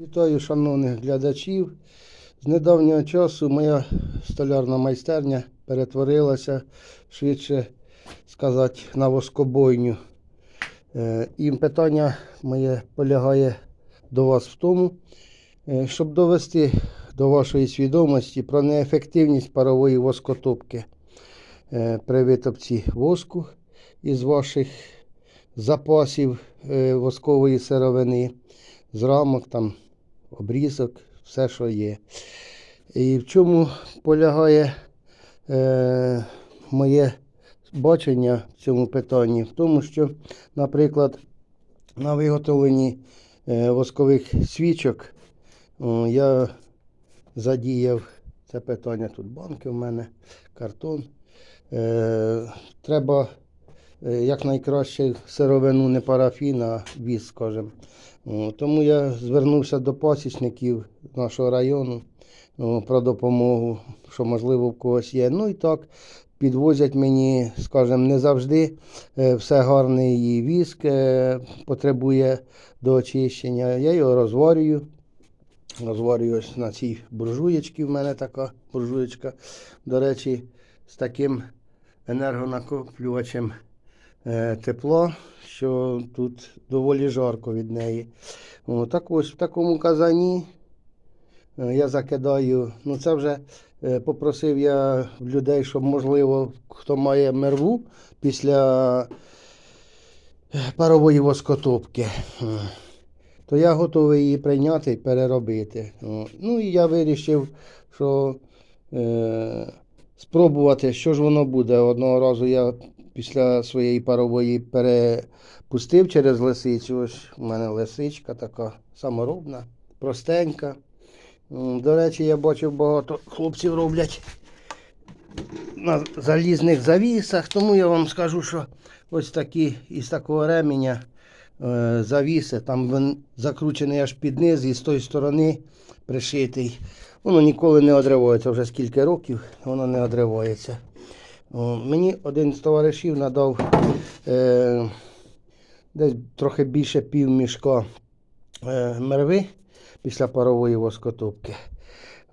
Вітаю шановних глядачів. З недавнього часу моя столярна майстерня перетворилася швидше сказати на воскобойню. Е, І питання моє полягає до вас в тому, е, щоб довести до вашої свідомості про неефективність парової воскотопки е, при витопці воску із ваших запасів воскової сировини, з рамок, там, обрізок, все, що є. І в чому полягає е, моє бачення в цьому питанні? В тому, що, наприклад, на виготовленні е, воскових свічок о, я задіяв це питання. Тут банки в мене, картон. Е, треба е, якнайкраще сировину не парафін, а віз, скажімо. Тому я звернувся до пасічників нашого району про допомогу, що можливо в когось є. Ну і так підвозять мені, скажімо, не завжди е, все гарне і віск е, потребує до очищення. Я його розварюю. Розварюю ось на цій буржуєчці. В мене така буржуєчка. До речі, з таким енергонакоплювачем тепла, що тут доволі жарко від неї. О, так ось в такому казані е, я закидаю. Ну це вже е, попросив я людей, щоб можливо, хто має мерву після е, парової воскотопки. Е, То я готовий її прийняти і переробити. Ну і я вирішив, що е, спробувати, що ж воно буде. Одного разу я після своєї парової перепустив через лисицю. Ось у мене лисичка така саморобна, простенька. До речі, я бачив багато хлопців роблять на залізних завісах, тому я вам скажу, що ось такі із такого ременя е, завіси, там він закручений аж під низ і з тої сторони пришитий. Воно ніколи не одривається, вже скільки років воно не одривається. Мені один з товаришів надав е, десь трохи більше пів мішка е, мерви після парової воскотопки.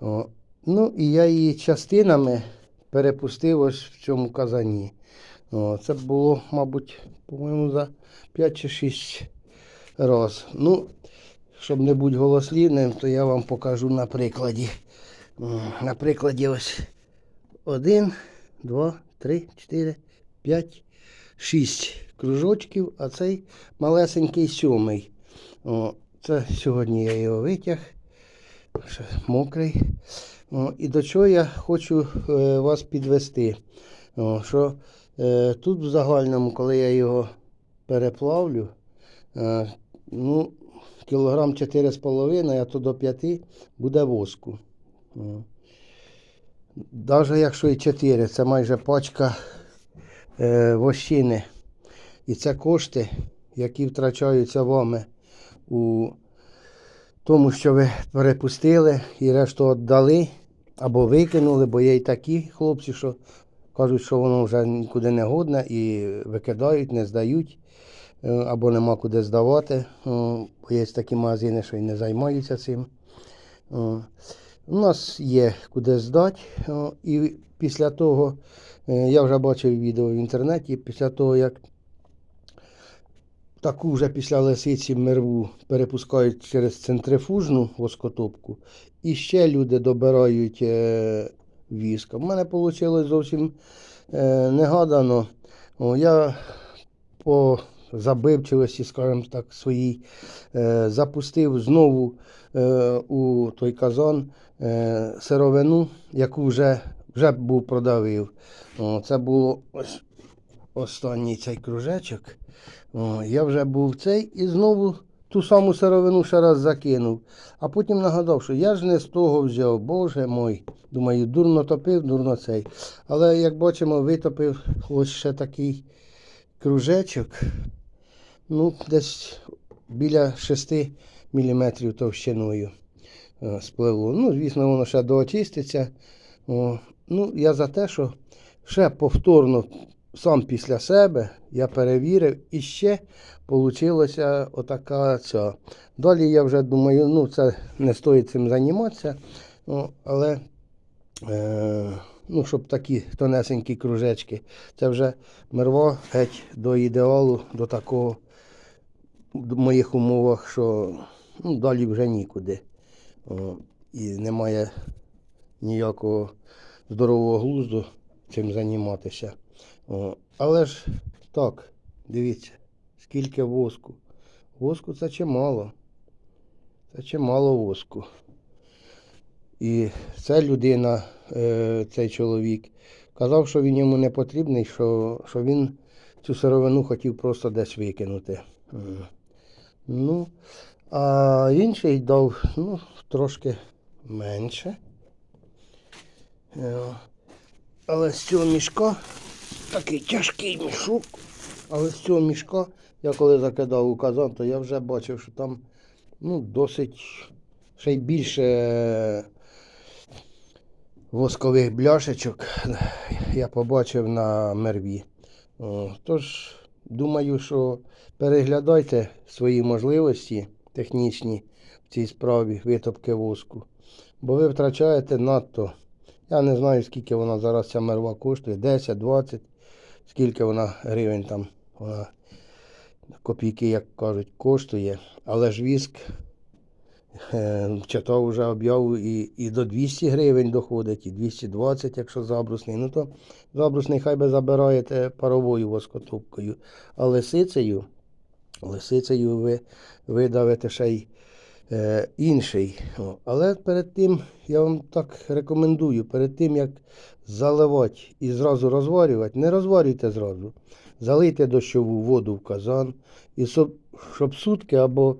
О, ну і я її частинами перепустив ось в цьому казані. О, це було, мабуть, по-моєму, за 5 чи 6 раз. Ну, щоб не бути голослівним, то я вам покажу на прикладі. На прикладі ось один, два, три, чотири, п'ять, шість кружочків, а цей малесенький сьомий. О, це сьогодні я його витяг. Ще мокрий. О, і до чого я хочу е, вас підвести. О, що е, тут в загальному, коли я його переплавлю, е, ну, кілограм 4,5, а то до 5 буде воску. О. Навіть якщо і 4, це майже пачка е, вощини. І це кошти, які втрачаються вами у тому, що ви перепустили і решту віддали або викинули, бо є і такі хлопці, що кажуть, що воно вже нікуди не годне і викидають, не здають, е, або нема куди здавати. Бо є такі магазини, що і не займаються цим. У нас є куди здати. І після того, е, я вже бачив відео в інтернеті, після того, як таку вже після лисиці мерву перепускають через центрифужну воскотопку, і ще люди добирають е. У мене вийшло зовсім е, негадано. Я по забивчивості, скажімо так, своїй, е, запустив знову е, у той казан е, сировину, яку вже, вже був продавив. Це було ось останній цей кружечок. Я вже був цей і знову ту саму сировину ще раз закинув. А потім нагадав, що я ж не з того взяв, боже мой. Думаю, дурно топив, дурно цей. Але як бачимо, витопив ось ще такий кружечок. Ну, десь біля 6 мм товщиною е, спливло. Ну, звісно, воно ще доочиститься. О, ну, я за те, що ще повторно сам після себе я перевірив і ще Получилося отака ця. Далі я вже думаю, ну це не стоїть цим займатися. Ну, але е, ну, щоб такі тонесенькі кружечки, це вже мерво геть до ідеалу, до такого в моїх умовах, що ну, далі вже нікуди. О, і немає ніякого здорового глузду цим займатися. О, але ж так, дивіться, скільки воску. Воску це чимало. Це чимало воску. І ця людина, е, цей чоловік, казав, що він йому не потрібний, що, що він цю сировину хотів просто десь викинути. Ну, а інший дав ну, трошки менше. Е, Але з цього мішка, такий тяжкий мішок, але з цього мішка, я коли закидав у казан, то я вже бачив, що там ну, досить ще й більше е, воскових бляшечок я побачив на мерві. Тож, думаю, що переглядайте свої можливості технічні в цій справі витопки воску, бо ви втрачаєте надто. Я не знаю, скільки вона зараз ця мерва коштує, 10, 20, скільки вона гривень там, вона копійки, як кажуть, коштує. Але ж віск е, читав вже об'яву і, і до 200 гривень доходить, і 220, якщо забрусний. Ну то забрусний хай би забираєте паровою воскотопкою. А лисицею, лисицею ви видавите ще й е, інший. Але перед тим я вам так рекомендую, перед тим як заливати і зразу розварювати, не розварюйте зразу. Залийте дощову воду в казан, і щоб, сутки або,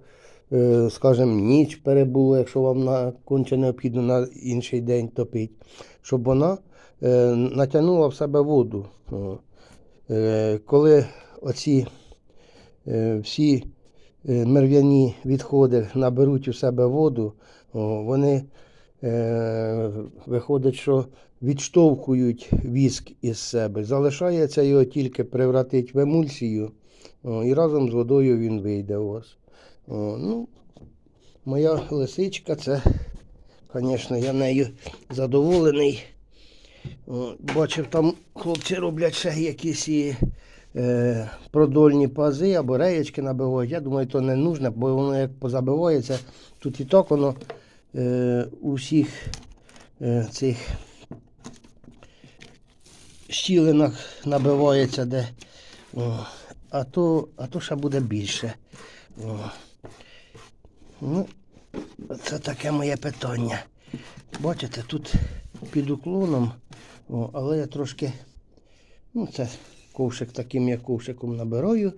скажімо, ніч перебуло, якщо вам на, конче необхідно на інший день топити, щоб вона е, натягнула в себе воду. Е, коли оці е, всі е, мерв'яні відходи наберуть у себе воду, вони е, виходить, що відштовхують віск із себе. Залишається його тільки превратити в емульсію, і разом з водою він вийде у вас. О, ну, моя лисичка, це, звісно, я нею задоволений. О, Бачив, там хлопці роблять ще якісь е, продольні пази або реєчки набивають. Я думаю, то не нужно, бо воно як позабивається. Тут і так воно е, у всіх е, цих щілинах набивається, де. О, а, то, а то ще буде більше. О. Ну, це таке моє питання. Бачите, тут під уклоном, о, але я трошки, ну це ковшик таким я ковшиком набираю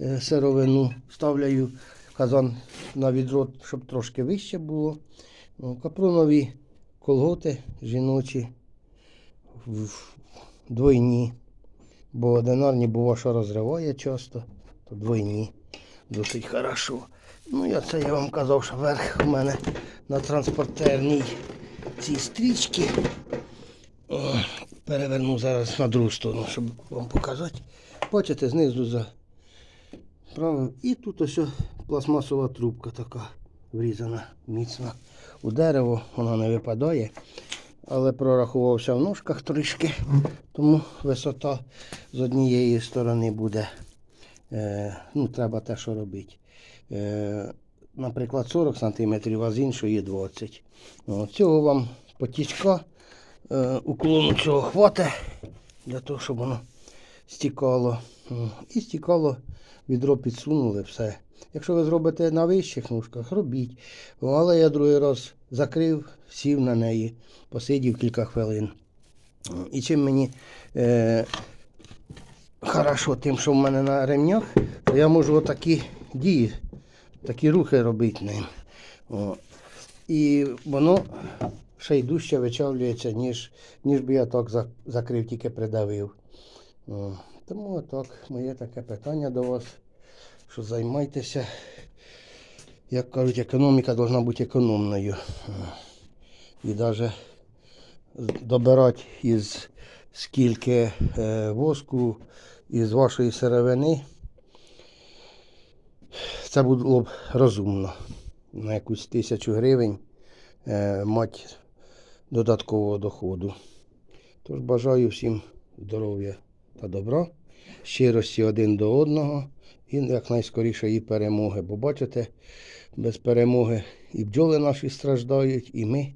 е, сировину, ставляю казан на відро, щоб трошки вище було. О, капронові колготи жіночі двойні, бо одинарні бува, що розриває часто, то двойні. Досить хорошо. Ну, я це я вам казав, що верх у мене на транспортерній цій стрічці. Переверну зараз на другу сторону, щоб вам показати. Бачите, знизу за правим. І тут ось пластмасова трубка така врізана міцно у дерево, вона не випадає. Але прорахувався в ножках трішки, тому висота з однієї сторони буде. Е, ну, треба те, що робити. Е, наприклад, 40 см, а з іншої 20 О, Цього вам потічка е, уклону цього хватить для того, щоб воно стікало. І стікало, відро підсунули, все. Якщо ви зробите на вищих ножках, робіть. Але я другий раз закрив, сів на неї, посидів кілька хвилин. І чим мені е, хорошо тим, що в мене на ремнях, то я можу отакі дії, такі рухи робити ним. О. І воно ще й дужче вичавлюється, ніж, ніж би я так закрив, тільки придавив. О. Тому отак, моє таке питання до вас, що займайтеся. Як кажуть, економіка повинна бути економною. І навіть добирати із скільки е, воску із вашої сировини. Це було б розумно. На якусь тисячу гривень е, мати додаткового доходу. Тож бажаю всім здоров'я та добра, щирості один до одного і якнайскорішої перемоги. Бо бачите, без перемоги і бджоли наші страждають, і ми.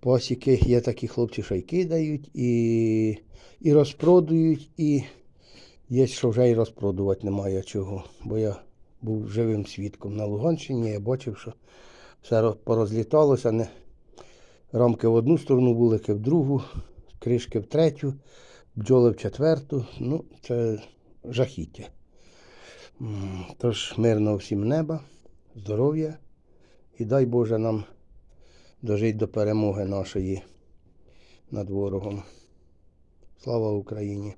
Пасіки є такі хлопці, що й кидають, і, і розпродують, і є, що вже й розпродувати немає чого. Бо я був живим свідком на Луганщині, я бачив, що все порозліталося. Не... Рамки в одну сторону, вулики в другу, кришки в третю, бджоли в четверту. Ну, це жахіття. Тож мирного всім неба, здоров'я і дай Боже нам дожити до перемоги нашої над ворогом. Слава Україні!